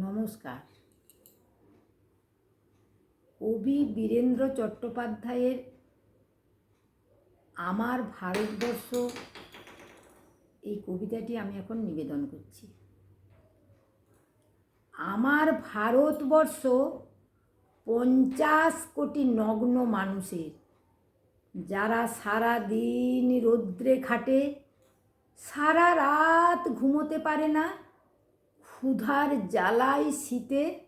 নমস্কার। কবি বীরেন্দ্র চট্টোপাধ্যায়ের আমার ভারতবর্ষ, এই কবিতাটি আমি এখন নিবেদন করছি। আমার ভারতবর্ষ পঞ্চাশ কোটি নগ্ন মানুষের, যারা সারা দিন রৌদ্রে খাটে, সারা রাত ঘুমোতে পারে না ক্ষুধার জ্বালাই শীতে?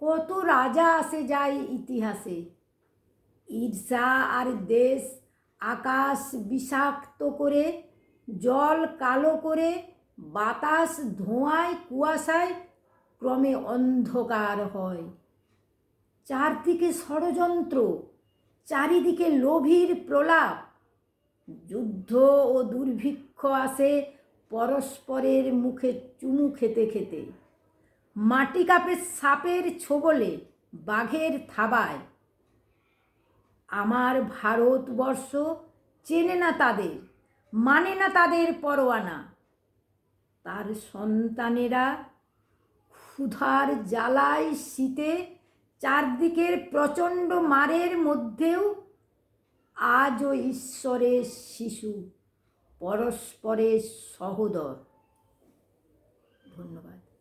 কত রাজা আসে যায় ইতিহাসে। ঈর্ষা আর দেশ, আকাশ বিষাক্ত করে, জল কালো করে, বাতাস ধোঁয়ায়, কুয়াশায় ক্রমে অন্ধকার হয়। চারদিকে ষড়যন্ত্র, চারিদিকে লোভীর প্রলাপ। যুদ্ধ ও দুর্ভিক্ষ আসে পরস্পরের মুখে চুমু খেতে খেতে, মাটি কাপে সাপের ছোবলে বাঘের থাবায়। আমার ভারতবর্ষ চেনে না তাদের মানে না তাদের পরোয়ানা। তার সন্তানেরা ক্ষুধার জ্বালায় শীতে চারদিকের প্রচণ্ড মারের মধ্যেও আজও ঈশ্বরের শিশু। পরস্পরের সহোদর। ধন্যবাদ।